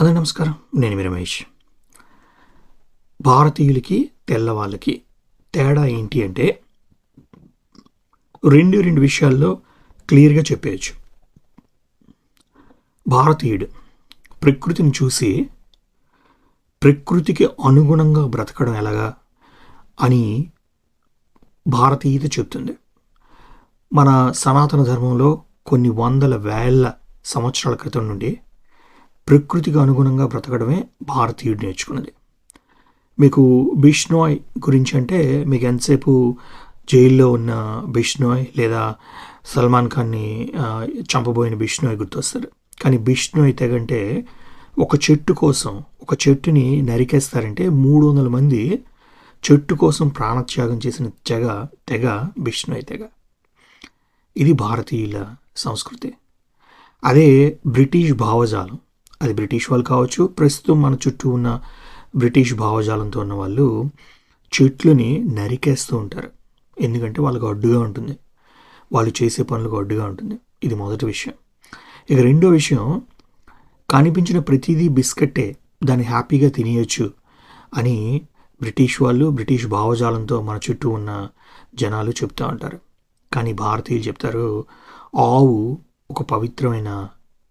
అదే నమస్కారం. నేను మీ రమేష్. భారతీయులకి తెల్లవాళ్ళకి తేడా ఏంటి అంటే రెండు రెండు విషయాల్లో క్లియర్గా చెప్పేయచ్చు. భారతీయుడు ప్రకృతిని చూసి ప్రకృతికి అనుగుణంగా బ్రతకడం ఎలాగా అని భారతీయత చెప్తుంది. మన సనాతన ధర్మంలో కొన్ని వందల వేల సంవత్సరాల క్రితం నుండి ప్రకృతికి అనుగుణంగా బ్రతకడమే భారతీయుడు నేర్చుకున్నది. మీకు బిష్నోయ్ గురించి అంటే మీకు ఎంతసేపు జైల్లో ఉన్న బిష్నోయ్ లేదా సల్మాన్ ఖాన్ని చంపబోయిన బిష్నోయ్ గుర్తొస్తారు. కానీ బిష్నోయ్ తెగంటే ఒక చెట్టు కోసం ఒక చెట్టుని నరికేస్తారంటే మూడు వందల మంది చెట్టు కోసం ప్రాణత్యాగం చేసిన తెగ తెగ బిష్నోయ్ తెగ. ఇది భారతీయుల సంస్కృతి. అదే బ్రిటిష్ భావజాలం. అది బ్రిటిష్ వాళ్ళు కావచ్చు ప్రస్తుతం మన చుట్టూ ఉన్న బ్రిటిష్ భావజాలంతో ఉన్న వాళ్ళు చెట్లని నరికేస్తూ ఉంటారు. ఎందుకంటే వాళ్ళకు అడ్డుగా ఉంటుంది. వాళ్ళు చేసే పనులకు అడ్డుగా ఉంటుంది. ఇది మొదటి విషయం. ఇక రెండో విషయం కనిపించిన ప్రతిదీ బిస్కెట్టే దాన్ని హ్యాపీగా తినేయచ్చు అని బ్రిటిష్ వాళ్ళు బ్రిటిష్ భావజాలంతో మన చుట్టూ ఉన్న జనాలు చెప్తూ ఉంటారు. కానీ భారతీయులు చెప్తారు ఆవు ఒక పవిత్రమైన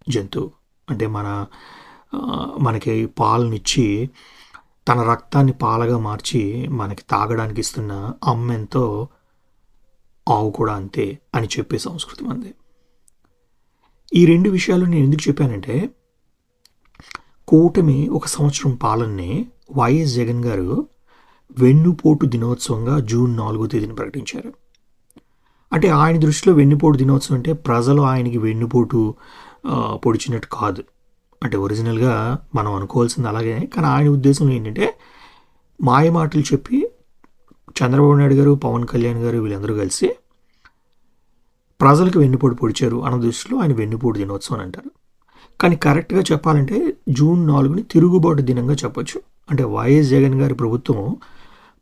జంతువు. అంటే మన మనకి పాలనిచ్చి తన రక్తాన్ని పాలగా మార్చి మనకి తాగడానికి ఇస్తున్న అమ్మెంతో ఆవు కూడా అంతే అని చెప్పే సంస్కృతి మంది. ఈ రెండు విషయాలు నేను ఎందుకు చెప్పానంటే కూటమి ఒక సంవత్సరం పాలనని వైఎస్ జగన్ గారు వెన్నుపోటు దినోత్సవంగా జూన్ నాలుగో తేదీని ప్రకటించారు. అంటే ఆయన దృష్టిలో వెన్నుపోటు దినోత్సవం అంటే ప్రజలు ఆయనకి వెన్నుపోటు పొడిచినట్టు కాదు. అంటే ఒరిజినల్గా మనం అనుకోవాల్సింది అలాగే. కానీ ఆయన ఉద్దేశం ఏంటంటే మాయ మాటలు చెప్పి చంద్రబాబు నాయుడు గారు పవన్ కళ్యాణ్ గారు వీళ్ళందరూ కలిసి ప్రజలకు వెన్నుపోటు పొడిచారు అన్న దృష్టిలో ఆయన వెన్నుపోటు దినోత్సవం అని అంటారు. కానీ కరెక్ట్గా చెప్పాలంటే జూన్ నాలుగుని తిరుగుబాటు దినంగా చెప్పొచ్చు. అంటే వైఎస్ జగన్ గారి ప్రభుత్వం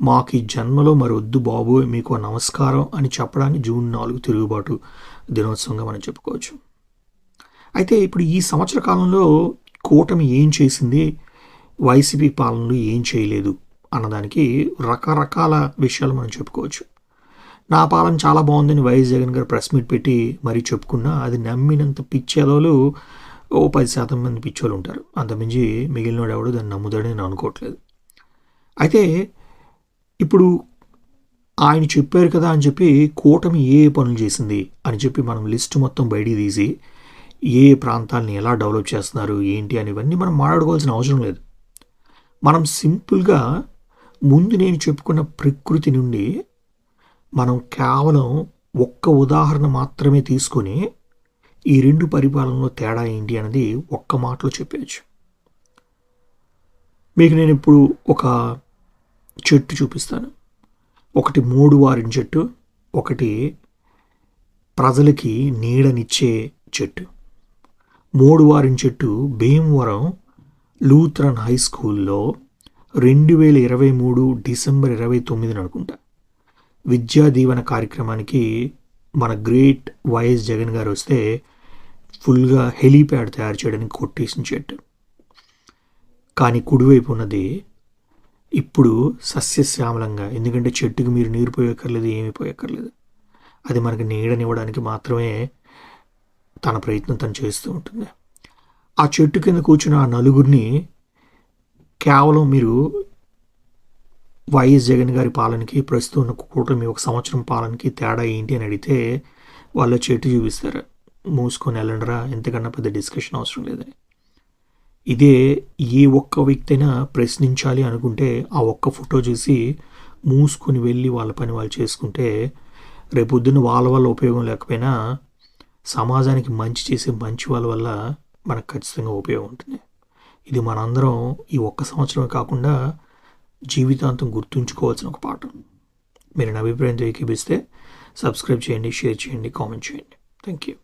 మాకు ఈ జన్మలో మరి వద్దు బాబు మీకు నమస్కారం అని చెప్పడానికి జూన్ నాలుగు తిరుగుబాటు దినోత్సవంగా మనం చెప్పుకోవచ్చు. అయితే ఇప్పుడు ఈ సంవత్సర కాలంలో కూటమి ఏం చేసింది? వైసీపీ పాలనలు ఏం చేయలేదు అన్నదానికి రకరకాల విషయాలు మనం చెప్పుకోవచ్చు. నా పాలన చాలా బాగుందని వైఎస్ జగన్ గారు ప్రెస్ మీట్ పెట్టి మరీ చెప్పుకున్నా అది నమ్మినంత పిచ్చేదోలు ఓ పది శాతం మంది పిచ్చోళ్ళు ఉంటారు. అంతమించి మిగిలినోడు ఎవడు దాన్ని నమ్ముతాడని నేను అనుకోవట్లేదు. అయితే ఇప్పుడు ఆయన చెప్పారు కదా అని చెప్పి కూటమి ఏ ఏ పనులు చేసింది అని చెప్పి మనం లిస్ట్ మొత్తం బయటికి తీసి ఏ ప్రాంతాన్ని ఎలా డెవలప్ చేస్తున్నారు ఏంటి అని ఇవన్నీ మనం మాట్లాడుకోవాల్సిన అవసరం లేదు. మనం సింపుల్గా ముందు నేను చెప్పుకున్న ప్రకృతి నుండి మనం కేవలం ఒక్క ఉదాహరణ మాత్రమే తీసుకొని ఈ రెండు పరిపాలనలో తేడా ఏంటి అనేది ఒక్క మాటలో చెప్పేయచ్చు. మీకు నేను ఇప్పుడు ఒక చెట్టు చూపిస్తాను. ఒకటి మూడు వారిన చెట్టు ఒకటి ప్రజలకి నీడనిచ్చే చెట్టు. మూడు చెట్టు భీమవరం లూథరన్ హై స్కూల్లో రెండు వేల ఇరవై మూడు డిసెంబర్ ఇరవై తొమ్మిదిని అనుకుంటా విద్యా దీవెన కార్యక్రమానికి మన గ్రేట్ వైఎస్ జగన్ గారు వస్తే ఫుల్గా హెలీప్యాడ్ తయారు చేయడానికి కొట్టేసిన చెట్టు. కానీ కుడివైపు ఉన్నది ఇప్పుడు సస్యశ్యామలంగా. ఎందుకంటే చెట్టుకు మీరు నీరు పోయక్కర్లేదు ఏమీ పోయక్కర్లేదు. అది మనకి నీడనివ్వడానికి మాత్రమే తన ప్రయత్నం తను చేస్తూ ఉంటుంది. ఆ చెట్టు కింద కూర్చున్న ఆ నలుగురిని కేవలం మీరు వైఎస్ జగన్ గారి పాలనకి ప్రస్తుతం ఉన్న కూటమి ఒక సంవత్సరం పాలనకి తేడా ఏంటి అని అడిగితే వాళ్ళ చెట్టు చూపిస్తారు. మూసుకొని వెళ్ళండిరా ఎంతకన్నా పెద్ద డిస్కషన్ అవసరం లేదని. ఇదే ఏ ఒక్క వ్యక్తి అయినా ప్రశ్నించాలి అనుకుంటే ఆ ఒక్క ఫోటో చూసి మూసుకొని వెళ్ళి వాళ్ళ పని వాళ్ళు చేసుకుంటే రేపొద్దున వాళ్ళ వల్ల ఉపయోగం లేకపోయినా సమాజానికి మంచి చేసే మంచి వాళ్ళ వల్ల మనకు ఖచ్చితంగా ఉపయోగం ఉంటుంది. ఇది మనందరం ఈ ఒక్క సంవత్సరమే కాకుండా జీవితాంతం గుర్తుంచుకోవాల్సిన ఒక పాఠం. మీరు నా అభిప్రాయంతో ఏకీపిస్తే సబ్స్క్రైబ్ చేయండి షేర్ చేయండి కామెంట్ చేయండి. Thank you